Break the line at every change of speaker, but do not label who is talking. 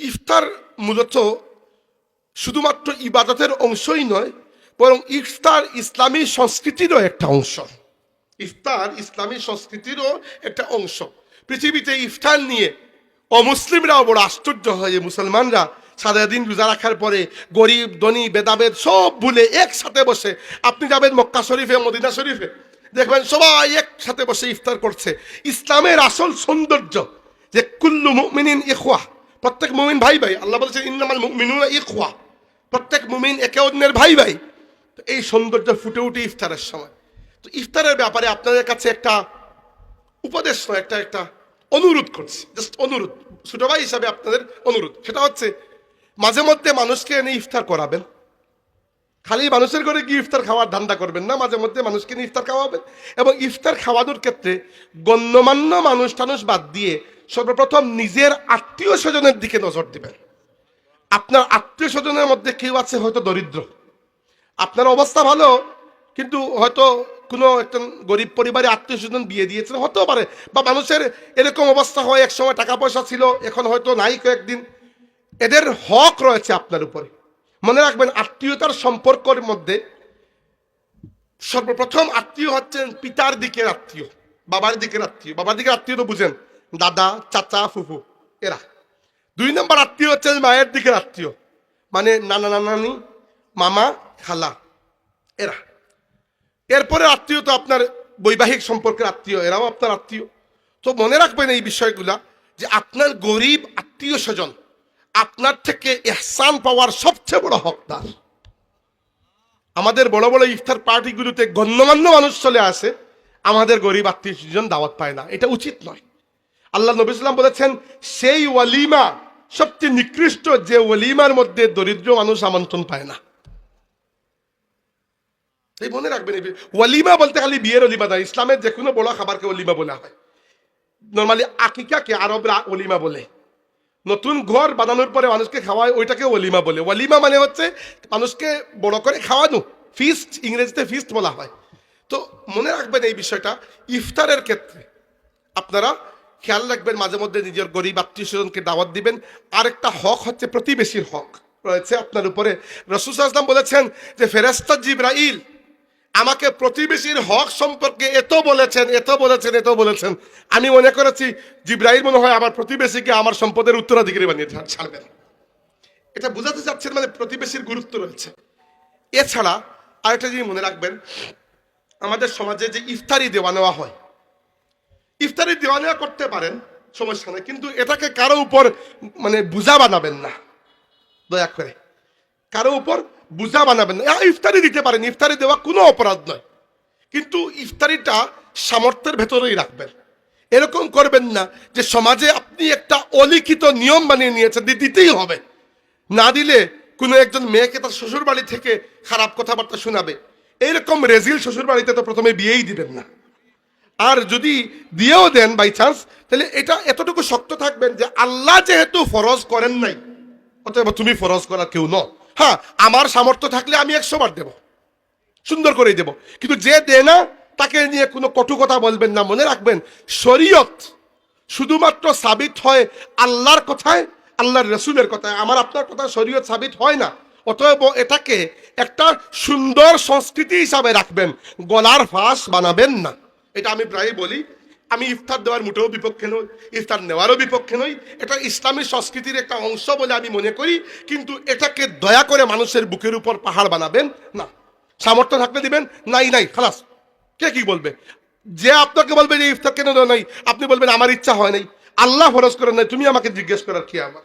ইফতার মূলত শুধুমাত্র ইবাদতের অংশই নয়, বরং ইফতার ইসলামী সংস্কৃতিরও একটা অংশ। ইফতার ইসলামী সংস্কৃতিরও একটা অংশ। পৃথিবীতে ইফতার নিয়ে অমুসলিমরাও বড় আশ্চর্য হয় মুসলমানরা সারাদিন রোজা রাখার পরে গরিব, ধনী বেদাবেদ সব ভুলে একসাথে বসে। আপনি যাবেন মক্কা শরীফে, মদিনা শরীফে, দেখবেন সবাই একসাথে বসে ইফতার করছে। ইসলামের আসল সৌন্দর্য যে কুল্লু মুমিনিন ইখওয়া প্রত্যেক মুমিন ভাই ভাই, আল্লাহ বলেছেন, ইন্নামাল মুমিনুনা ইখওয়া। প্রত্যেক মুমিন একে অন্যের ভাই ভাই। তো এই সৌন্দর্য ফুটে উঠে ইফতারের সময়। তো ইফতারের ব্যাপারে আপনাদের কাছে একটা উপদেশ নয়, একটা একটা অনুরোধ করছি। জাস্ট অনুরোধ, ছোট ভাই হিসাবে আপনাদের অনুরোধ। সেটা হচ্ছে, মাঝে মধ্যে মানুষকে এনে ইফতার করাবেন। খালি মানুষের ঘরে গিয়ে ইফতার খাওয়ার ধান্দা করবেন না, মাঝে মধ্যে মানুষকে নিয়ে ইফতার খাওয়াবেন। এবং ইফতার খাওয়ানোর ক্ষেত্রে গণ্যমান্য মানুষ টানুষ বাদ দিয়ে সর্বপ্রথম নিজের আত্মীয় স্বজনের দিকে নজর দিবেন। আপনার আত্মীয় স্বজনের মধ্যে কেউ আছে হয়তো দরিদ্র। আপনার অবস্থা ভালো, কিন্তু হয়তো কোনো একজন গরিব পরিবারে আত্মীয় স্বজন বিয়ে দিয়েছেন হতেও পারে। বা মানুষের এরকম অবস্থা হয় এক সময় টাকা পয়সা ছিল, এখন হয়তো নাই কয়েকদিন। এদের হক রয়েছে আপনার উপরে। মনে রাখবেন, আত্মীয়তার সম্পর্কের মধ্যে সর্বপ্রথম আত্মীয় হচ্ছেন পিতার দিকের আত্মীয়, বাবার দিকের আত্মীয়। বাবার দিকের আত্মীয় তো বুঝেন দাদা, চাচা, ফুফু, এরা। দুই নম্বর আত্মীয় হচ্ছে মায়ের দিকের আত্মীয়। মানে নানা নানানি, মামা, খালা, এরা। এরপরে আত্মীয় তো আপনার বৈবাহিক সম্পর্কের আত্মীয়, এরাও আপনার আত্মীয়। তো মনে রাখবেন এই বিষয়গুলা, যে আপনার গরিব আত্মীয় স্বজন, আপনার থেকে এহসান পাওয়ার সবচেয়ে বড় হকদার। আমাদের বড় বড় ইফতার পার্টিগুলোতে গণ্যমান্য মানুষ চলে আসে, আমাদের গরিব আত্মীয় স্বজন দাওয়াত পায় না। এটা উচিত নয়। আল্লাহ নবী ইসলাম বলেছেন, সেই ওয়ালিমা, সবচেয়ে নিকৃষ্ট যে ওয়ালিমার মধ্যে দরিদ্র মানুষ আমন্ত্রণ পায় না। এই মনে রাখবেন ওয়ালিমা বলতে খালি বিয়ের অলিমা না ইসলামের যে কোনো বড় খাবারকে অলিমা বলা হয়। নর্মালি আকিকাকে আরবরা অলিমা বলে। নতুন ঘর বানানোর পরে মানুষকে খাওয়ায়, ওইটাকে অলিমা বলে। ওয়ালিমা মানে হচ্ছে মানুষকে বড় করে খাওয়ানো ফিস্ট ইংরেজিতে ফিস্ট বলা হয়। তো মনে রাখবেন এই বিষয়টা, ইফতারের ক্ষেত্রে আপনারা খেয়াল রাখবেন মাঝে মধ্যে নিজের গরিব আত্মীয় স্বজনকে দাওয়াত দিবেন। আরেকটা হক হচ্ছে প্রতিবেশীর হক রয়েছে আপনার উপরে। রসুল আসলাম বলেছেন যে ফেরেস্তা জিব্রাইল, আমাকে প্রতিবেশীর হক সম্পর্কে এত বলেছেন এত বলেছেন এত বলেছেন। আমি মনে করেছি জিব্রাইল মনে হয় আমার প্রতিবেশীকে আমার সম্পদের উত্তরাধিকারী বানিয়ে ছাড়বেন। এটা বোঝাতে চাচ্ছেন মানে প্রতিবেশীর গুরুত্ব রয়েছে। এছাড়া আরেকটা জিনিস মনে রাখবেন, আমাদের সমাজে যে ইফতারি দেওয়া নেওয়া হয় ইফতারি দেওয়া নেওয়া করতে পারেন সমস্যা নেই কিন্তু এটাকে কারও উপর মানে বুঝা বানাবেন না। দয়া করে। কারও উপর বুঝা বানাবেন না। হ্যাঁ, ইফতারি দিতে পারেন ইফতারি দেওয়া কোনো অপরাধ নয়। কিন্তু ইফতারিটা সামর্থ্যের ভেতরেই রাখবেন। এরকম করবেন না যে সমাজে আপনি একটা অলিখিত নিয়ম বানিয়ে নিয়েছেন দিতেই হবে। না দিলে কোনো একজন মেয়েকে তার শ্বশুর বাড়ি থেকে খারাপ কথাবার্তা শোনাবে। এইরকম রেজিল শ্বশুর বাড়িতে তো প্রথমে বিয়েই দিবেন না। আর যদি দিয়েও দেন বাই চান্স তাহলে এটা এতটুকু শক্ত থাকবেন যে আল্লাহ যেহেতু ফরজ করেন নাই, অতএব তুমি ফরজ করা কেউ ন হ্যাঁ আমার সামর্থ্য থাকলে আমি একশো বার দেব। সুন্দর করেই দেব। কিন্তু যে দেয় না, তাকে নিয়ে কোনো কটু কথা বলবেন না। মনে রাখবেন, শরীয়ত শুধুমাত্র সাবিত হয় আল্লাহর কথায়, আল্লাহর রসুলের কথায়। আমার আপনার কথা শরীয়ত সাবিত হয় না। অতএব এটাকে একটা সুন্দর সংস্কৃতি হিসাবে রাখবেন। গলার ফাঁস বানাবেন না। এটা আমি প্রায় বলি, আমি ইফতার দেওয়ার মোটেও বিপক্ষে নই, ইফতার নেওয়ারও বিপক্ষে নই, এটা ইসলামী সংস্কৃতির একটা অংশ বলে আমি মনে করি, কিন্তু এটাকে দয়া করে মানুষের বুকের উপর পাহাড় বানাবেন, না। সামর্থ্য থাকলে দিবেন, নাই নাই, খালাস। কে কি বলবে? যে আপনাকে বলবে যে ইফতার কেন নাই, আপনি বলবেন, আমার ইচ্ছা হয় নাই। আল্লাহ ফরজ করেন নাই, তুমি আমাকে জিজ্ঞেস করার কি আমার?